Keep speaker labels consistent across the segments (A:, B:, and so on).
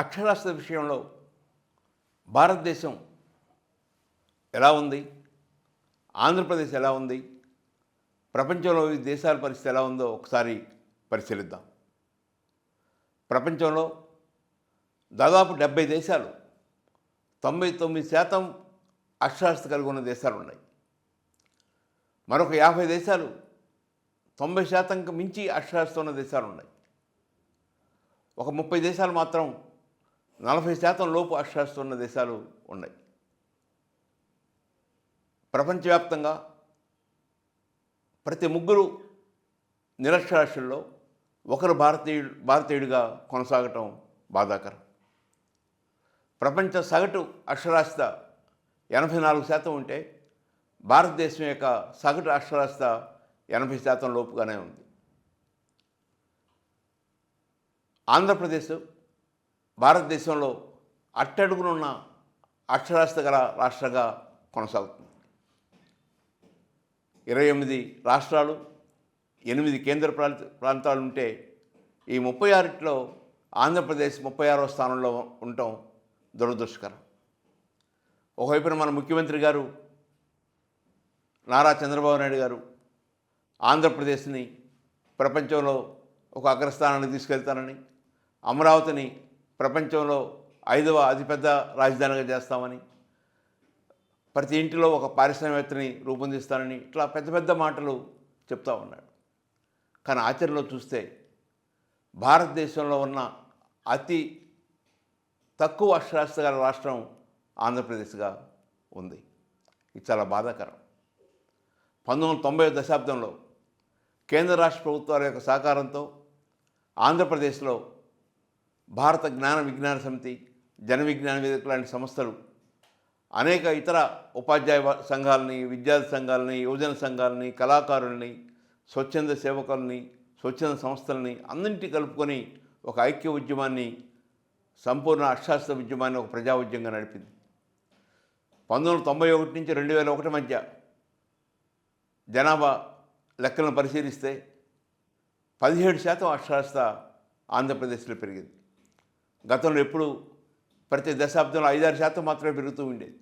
A: అక్షరాస్యత విషయంలో భారతదేశం ఎలా ఉంది? ఆంధ్రప్రదేశ్ ఎలా ఉంది? ప్రపంచంలో ఈ దేశాల పరిస్థితి ఎలా ఉందో ఒకసారి పరిశీలిద్దాం. ప్రపంచంలో దాదాపు డెబ్బై దేశాలు తొంభై తొమ్మిది శాతం అక్షరాస్యత కలిగి ఉన్న దేశాలు ఉన్నాయి. మరొక యాభై దేశాలు తొంభై శాతంకి మించి అక్షరాస్యత ఉన్న దేశాలు ఉన్నాయి. ఒక ముప్పై దేశాలు మాత్రం నలభై శాతం లోపు అక్షరాస్యత ఉన్న దేశాలు ఉన్నాయి. ప్రపంచవ్యాప్తంగా ప్రతి ముగ్గురు నిరక్షరాస్యుల్లో ఒకరు భారతీయుడు భారతీయుడిగా కొనసాగటం బాధాకరం. ప్రపంచ సగటు అక్షరాస్యత ఎనభై నాలుగు శాతం ఉంటే భారతదేశం యొక్క సగటు అక్షరాస్యత ఎనభై శాతం లోపుగానే ఉంది. ఆంధ్రప్రదేశ్ భారతదేశంలో అట్టడుగునున్న అక్షరాస్యత గల రాష్ట్రంగా కొనసాగుతుంది. ఇరవై ఎనిమిది రాష్ట్రాలు ఎనిమిది కేంద్ర ప్రాంత ప్రాంతాలు ఉంటే ఈ ముప్పై ఆరిట్లో ఆంధ్రప్రదేశ్ ముప్పై ఆరవ స్థానంలో ఉండటం దురదృష్టకరం. ఒకవైపున మన ముఖ్యమంత్రి గారు నారా చంద్రబాబు నాయుడు గారు ఆంధ్రప్రదేశ్ని ప్రపంచంలో ఒక అగ్రస్థానానికి తీసుకెళ్తానని అమరావతిని ప్రపంచంలో ఐదవ అతిపెద్ద రాజధానిగా చేస్తామని ప్రతి ఇంటిలో ఒక పారిశ్రామికవేత్తని రూపొందిస్తానని ఇట్లా పెద్ద పెద్ద మాటలు చెప్తా ఉన్నాడు. కానీ ఆచరణలో చూస్తే భారతదేశంలో ఉన్న అతి తక్కువ అక్షరాస్యత గల రాష్ట్రం ఆంధ్రప్రదేశ్గా ఉంది. ఇది చాలా బాధాకరం. పంతొమ్మిది వందల తొంభై దశాబ్దంలో కేంద్ర రాష్ట్ర ప్రభుత్వాల యొక్క సహకారంతో ఆంధ్రప్రదేశ్లో భారత జ్ఞాన విజ్ఞాన సమితి జన విజ్ఞాన వేదిక లాంటి సంస్థలు అనేక ఇతర ఉపాధ్యాయ సంఘాలని విద్యార్థి సంఘాలని యువజన సంఘాలని కళాకారుల్ని స్వచ్ఛంద సేవకుల్ని స్వచ్ఛంద సంస్థలని అన్నింటి కలుపుకొని ఒక ఐక్య ఉద్యమాన్ని సంపూర్ణ అక్షాస్త్ర ఉద్యమాన్ని ఒక ప్రజా ఉద్యమంగా నడిపింది. పంతొమ్మిది వందల తొంభై ఒకటి నుంచి రెండు వేల ఒకటి మధ్య జనాభా లెక్కలను పరిశీలిస్తే పదిహేడు శాతం అక్షరాస్యత ఆంధ్రప్రదేశ్లో పెరిగింది. గతంలో ఎప్పుడు ప్రతి దశాబ్దంలో ఐదారు శాతం మాత్రమే పెరుగుతూ ఉండేది.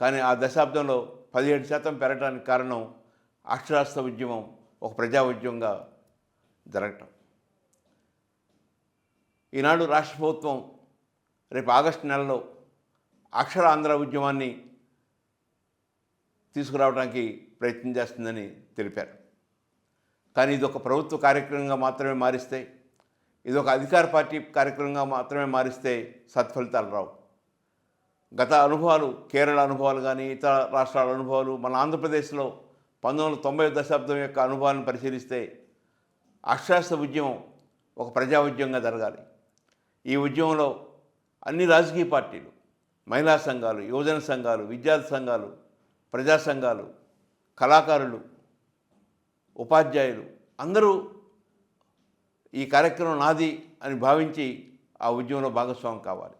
A: కానీ ఆ దశాబ్దంలో పదిహేడు శాతం పెరగడానికి కారణం అక్షరాస్త ఉద్యమం ఒక ప్రజా ఉద్యమంగా జరగటం. ఈనాడు రాష్ట్ర ప్రభుత్వం రేపు ఆగస్టు నెలలో అక్షర ఆంధ్ర ఉద్యమాన్ని తీసుకురావడానికి ప్రయత్నం చేస్తుందని తెలిపారు. కానీ ఇది ఒక ప్రభుత్వ కార్యక్రమంగా మాత్రమే మారిస్తే ఇది ఒక అధికార పార్టీ కార్యక్రమంగా మాత్రమే మారిస్తే సత్ఫలితాలు రావు. గత అనుభవాలు కేరళ అనుభవాలు కానీ ఇతర రాష్ట్రాల అనుభవాలు మన ఆంధ్రప్రదేశ్లో పంతొమ్మిది వందల తొంభై దశాబ్దం యొక్క అనుభవాలను పరిశీలిస్తే అక్షరాస్యత ఉద్యమం ఒక ప్రజా ఉద్యమంగా జరగాలి. ఈ ఉద్యమంలో అన్ని రాజకీయ పార్టీలు మహిళా సంఘాలు యువజన సంఘాలు విద్యార్థి సంఘాలు ప్రజా సంఘాలు కళాకారులు ఉపాధ్యాయులు అందరూ ఈ కార్యక్రమం నాది అని భావించి ఆ ఉద్యమంలో భాగస్వామి కావాలి.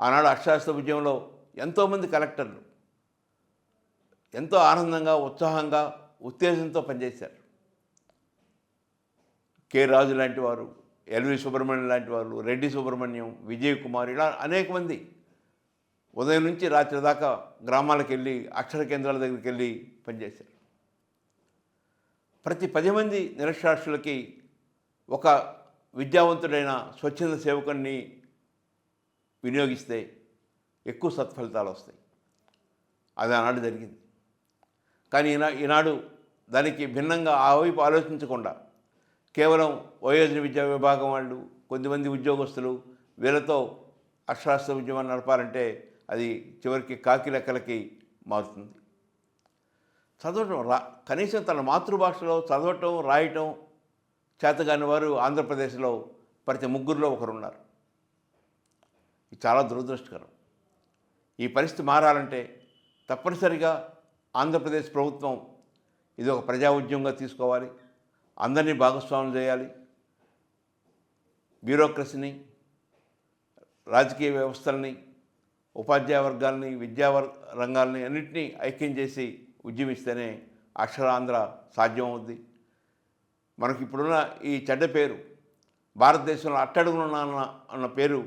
A: ఆనాడు అక్షరాస్త్ర ఉద్యమంలో ఎంతోమంది కలెక్టర్లు ఎంతో ఆనందంగా ఉత్సాహంగా ఉత్తేజంతో పనిచేశారు. కె రాజు లాంటి వారు ఎల్వి సుబ్రహ్మణ్యం లాంటి వారు రెడ్డి సుబ్రహ్మణ్యం విజయ్ కుమార్ ఇలా అనేక మంది ఉదయం నుంచి రాత్రి దాకా గ్రామాలకు వెళ్ళి అక్షర కేంద్రాల దగ్గరికి వెళ్ళి పనిచేశారు. ప్రతి పది మంది నిరక్షరాస్యులకి ఒక విద్యావంతుడైన స్వచ్ఛంద సేవకుని వినియోగిస్తే ఎక్కువ సత్ఫలితాలు వస్తాయి. అది ఆనాడు జరిగింది. కానీ ఈనా ఈనాడు దానికి భిన్నంగా ఆ వైపు ఆలోచించకుండా కేవలం వయోజన విద్యా విభాగం వాళ్ళు కొంతమంది ఉద్యోగస్తులు వీళ్ళతో అక్షరాస్త్ర ఉద్యమాన్ని నడపాలంటే అది చివరికి కాకి లెక్కలకి మారుతుంది. చదవటం రా కనీసం తన మాతృభాషలో చదవటం రాయటం చేతగాని వారు ఆంధ్రప్రదేశ్లో ప్రతి ముగ్గురులో ఒకరున్నారు. ఇది చాలా దురదృష్టకరం. ఈ పరిస్థితి మారాలంటే తప్పనిసరిగా ఆంధ్రప్రదేశ్ ప్రభుత్వం ఇది ఒక ప్రజా ఉద్యమంగా తీసుకోవాలి. అందరినీ భాగస్వామ్యం చేయాలి. బ్యూరోక్రసీని రాజకీయ వ్యవస్థల్ని ఉపాధ్యాయ వర్గాల్ని విద్యా రంగాల్ని అన్నింటినీ ఐక్యం చేసి ఉద్యమిస్తేనే అక్షరాంధ్ర సాధ్యమవుద్ది. మనకి ఇప్పుడున్న ఈ చెడ్డ పేరు భారతదేశంలో అట్టడుగున అన్న అన్న పేరు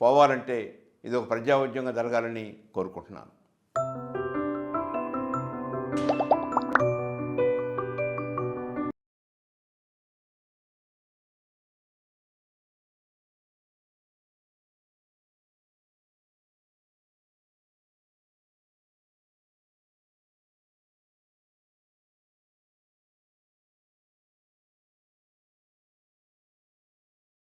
A: పోవాలంటే ఇది ఒక ప్రజావుద్యంగా జరగాలని కోరుకుంటున్నాను.